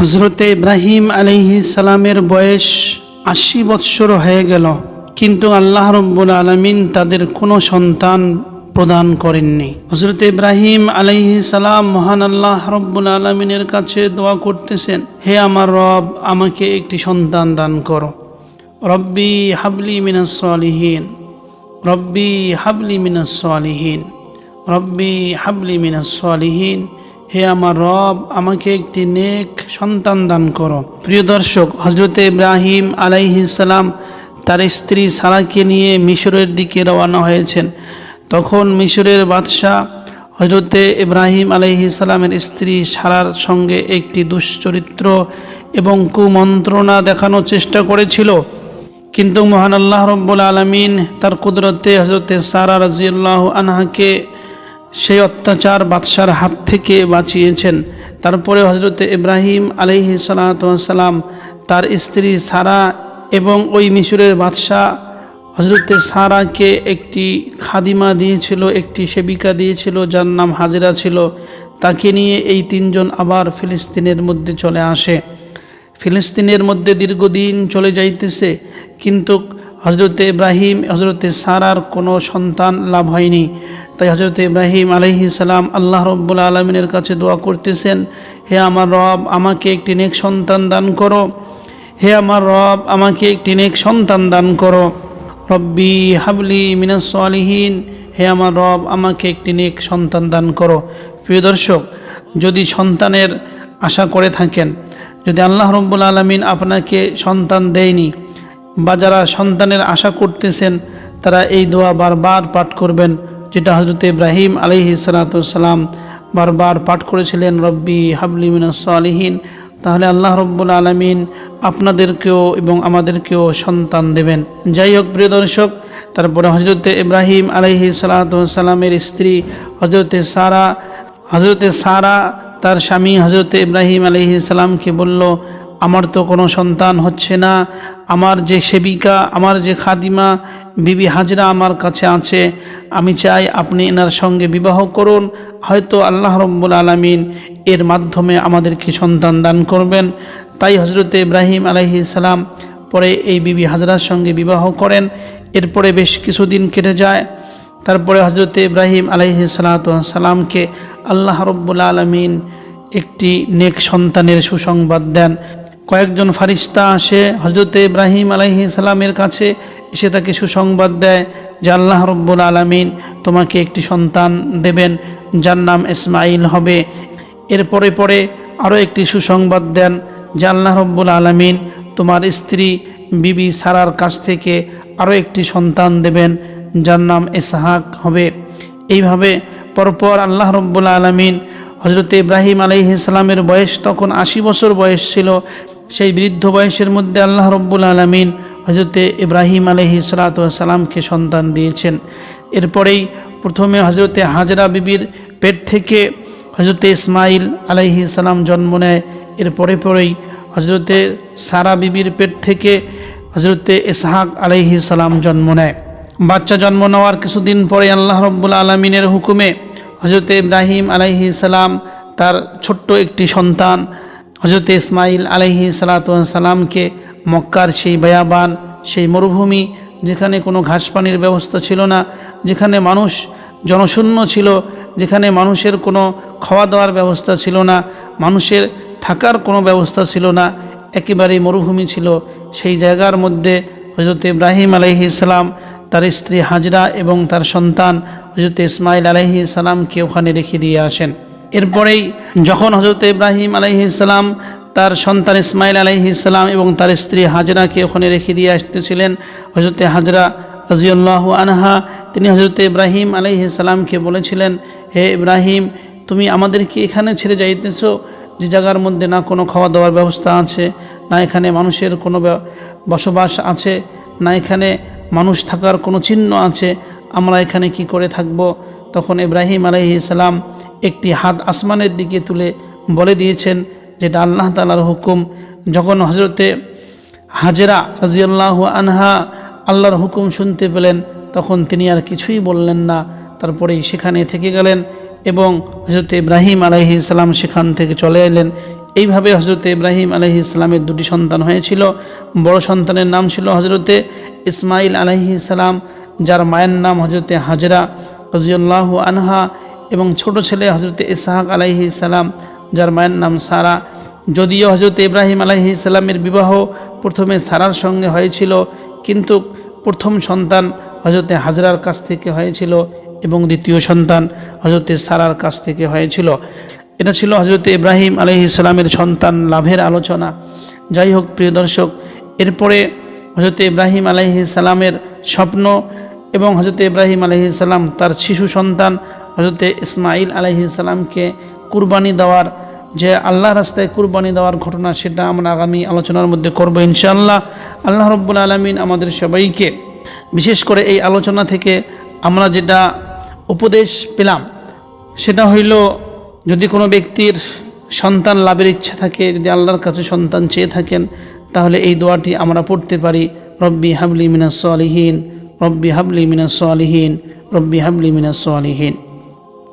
হজরতে ইব্রাহিম আলহি সালামের বয়স আশি বৎসর হয়ে গেল, কিন্তু আল্লাহ রব্বুল আলমিন তাদের কোনো সন্তান প্রদান করেননি। হজরত ইব্রাহিম আলহি সালাম মহান আল্লাহ রব্বুল আলমিনের কাছে দোয়া করতেছেন, হে আমার রব, আমাকে একটি সন্তান দান করো। রব্বি হাবলি মিনাস সালিহীন। রব্বি হাবলি মিনাস সালিহীন। রব্বি হাবলি মিনাস সালিহীন। হে আমার রব, আমাকে একটি নেক সন্তান দান করো। প্রিয় দর্শক হজরতে ইব্রাহিম আলাইহিসাল্লাম তার স্ত্রী সারাকে নিয়ে মিশরের দিকে রওনা হয়েছেন। তখন মিশরের বাদশাহ হজরতে ইব্রাহিম আলাইহিসাল্লামের স্ত্রী সারার সঙ্গে একটি দুশ্চরিত্র এবং কুমন্ত্রণা দেখানোর চেষ্টা করেছিল। কিন্তু মহান আল্লাহ রব্বুল আলমিন তার কুদরতে হজরতে সারা রাজিউল্লাহ আনহাকে সেই অত্যাচার বাদশার হাত থেকে বাঁচিয়েছেন। তারপরে হজরত ইব্রাহিম আলহি সালাম তার স্ত্রী সারা এবং ওই মিশরের বাদশাহ হজরতে সারাকে একটি খাদিমা দিয়েছিল, একটি সেবিকা দিয়েছিল, যার নাম হাজিরা ছিল। তাকে নিয়ে এই তিনজন আবার ফিলিস্তিনের মধ্যে চলে আসে। ফিলিস্তিনের মধ্যে দীর্ঘদিন চলে যাইতেছে, কিন্তু হজরতে ইব্রাহিম হজরতে সারার কোনো সন্তান লাভ হয়নি। তাই হজরত ইব্রাহিম আলহি সালাম আল্লাহ রব্বুল আলমিনের কাছে দোয়া করতেছেন, হে আমার রব, আমাকে একটি নেক সন্তান দান করো। হে আমার রব, আমাকে একটি নেক সন্তান দান করো। রব্বি হাবলি মিনাস আলিহীন হে আমার রব, আমাকে একটি নেক সন্তান দান করো। প্রিয় দর্শক, যদি সন্তানের আশা করে থাকেন, যদি আল্লাহ রব্বুল আলমিন আপনাকে সন্তান দেয়নি বা যারা সন্তানের আশা করতেছেন, তারা এই দোয়া বারবার পাঠ করবেন, যেটা হজরত ইব্রাহিম আলহি সালাতাম বারবার পাঠ করেছিলেন, রব্বি হাবলি মিনাস আলিহীন তাহলে আল্লাহ রব্বুল আলমিন আপনাদেরকেও এবং আমাদেরকেও সন্তান দেবেন। যাই হোক, প্রিয় দর্শক, তারপরে হজরতে ইব্রাহিম আলহি সালাতামের স্ত্রী হজরতে সারা হজরতে সারা, তার স্বামী হজরতে ইব্রাহিম আলহি সালামকে বলল আমার তো কোনো সন্তান হচ্ছে না, আমার যে সেবিকা, আমার যে খাদিমা, বিবি হাজরা আমার কাছে আছে, আমি চাই আপনি এনার সঙ্গে বিবাহ করুন, হয়তো আল্লাহ রব্বুল আলমিন এর মাধ্যমে আমাদেরকে সন্তান দান করবেন। তাই হজরতে ইব্রাহিম আলহি সালাম পরে এই বিবি হাজরার সঙ্গে বিবাহ করেন, এরপরে বেশ কিছুদিন কেটে যায়। তারপরে হজরতে ইব্রাহিম আলহি সালামকে আল্লাহ রব্বুল আলমিন একটি নেক সন্তানের সুসংবাদ দেন। কয়েকজন ফারিস্তা আসে হজরতে ইব্রাহিম আলাইহি সালামের কাছে এসে তাকে সুসংবাদ দেয় যে আল্লাহ রব্বুল আলমিন তোমাকে একটি সন্তান দেবেন, যার নাম ইসমাইল হবে। এরপরে পরে আরও একটি সুসংবাদ দেন যে আল্লাহ রব্বুল আলমিন তোমার স্ত্রী বিবি সারার কাছ থেকে আরও একটি সন্তান দেবেন, যার নাম এসাহাক হবে। এইভাবে পরপর আল্লাহ রব্বুল আলমিন হজরত ইব্রাহিম আলাইসালামের বয়স তখন আশি বছর বয়স ছিল সেই বৃদ্ধ বয়সের মধ্যে আল্লাহ রব্বুল আলমিন হজরতে ইব্রাহিম আলহি সালাতামকে সন্তান দিয়েছেন। এরপরেই প্রথমে হজরতে হাজরা বিবির পেট থেকে হজরতে ইসমাইল আলাইহি সালাম জন্ম নেয়। এরপরে পরেই হজরতে সারা বিবির পেট থেকে হজরতে ইসহাক আলাইহি সালাম জন্ম নেয়। বাচ্চা জন্ম নেওয়ার কিছুদিন পরে আল্লাহ রব্বুল আলমিনের হুকুমে হজরত ইব্রাহিম আলাইহি সালাম তার ছোট্ট একটি সন্তান হজরত ইসমাইল আলাইহি সালাতামকে মক্কার সেই বয়াবান, সেই মরুভূমি, যেখানে কোনো ঘাস পানির ব্যবস্থা ছিল না, যেখানে মানুষ জনশূন্য ছিল, যেখানে মানুষের কোনো খাওয়া দাওয়ার ব্যবস্থা ছিল না, মানুষের থাকার কোনো ব্যবস্থা ছিল না, একেবারেই মরুভূমি ছিল। সেই জায়গার মধ্যে হজরত ইব্রাহিম আলাইহি সালাম, তার স্ত্রী হাজরা এবং তার সন্তান হজরত ইসমাইল আলহি সালামকে ওখানে রেখে দিয়ে আসেন। এরপরেই যখন হজরত ইব্রাহিম আলহি সালাম তার সন্তান ইসমাইল আলহি সালাম এবং তার স্ত্রী হাজরাকে ওখানে রেখে দিয়ে আসতেছিলেন হজরত হাজরা রাজিউল্লাহ আনহা, তিনি হজরত ইব্রাহিম আলহি সালামকে বলেছিলেন, হে ইব্রাহিম, তুমি আমাদেরকে এখানে ছেড়ে যাইতেছ, যে জায়গার মধ্যে না কোনো খাওয়া দাওয়ার ব্যবস্থা আছে, না এখানে মানুষের কোনো বসবাস আছে, না এখানে মানুষ থাকার কোনো চিহ্ন আছে, আমরা এখানে কি করে থাকব? তখন ইব্রাহিম আলহি সালাম একটি হাত আসমানের দিকে তুলে বলে দিয়েছেন যেটা আল্লাহ তালার হুকুম। যখন হজরতে হাজেরা রাজিয়াল্লাহ আনহা আল্লাহর হুকুম শুনতে পেলেন, তখন তিনি আর কিছুই বললেন না। তারপরেই সেখানে থেকে গেলেন এবং হজরত ইব্রাহিম আলহি সালাম সেখান থেকে চলে এলেন। এইভাবে হজরতে ইব্রাহিম আলহি ইসলামের দুটি সন্তান হয়েছিল। বড় সন্তানের নাম ছিল হজরতে ইসমাইল আলহি ইসলাম যার মায়ের নাম হজরতে হাজরা রাজিউল্লাহ আনহা। এবং ছোট ছেলে হজরতে ইসহাক আলাইহি সালাম, যার মায়ের নাম সারা। যদিও হজরত ইব্রাহিম আলাইহি সালামের বিবাহ প্রথমে সারার সঙ্গে হয়েছিল, কিন্তু প্রথম সন্তান হজরতে হাজরার কাছ থেকে হয়েছিল এবং দ্বিতীয় সন্তান হজরতে সারার কাছ থেকে হয়েছিল। এটা ছিল হজরত ইব্রাহিম আলহি সালামের সন্তান লাভের আলোচনা। যাই হোক, প্রিয় দর্শক, এরপরে হজরত ইব্রাহিম আলহি সালামের স্বপ্ন এবং হজরত ইব্রাহিম আলহি সালাম তার শিশু সন্তান হজরতে ইসমাইল আলহি সালামকে কুরবানি দেওয়ার যে আল্লাহ রাস্তায় কুরবানি দেওয়ার ঘটনা, সেটা আমরা আগামী আলোচনার মধ্যে করব ইনশাআল্লাহ। আল্লাহ রব্বুল আলমিন আমাদের সবাইকে বিশেষ করে এই আলোচনা থেকে আমরা যেটা উপদেশ পেলাম, সেটা হইল যদি কোনো ব্যক্তির সন্তান লাভের ইচ্ছা থাকে, যদি আল্লাহর কাছে সন্তান চেয়ে থাকেন, তাহলে এই দোয়াটি আমরা পড়তে পারি, রব্বি হাবলি মিনাস সালিহীন, রব্বি হাবলি মিনাস সালিহীন, রব্বি হাবলি মিনাস সালিহীন।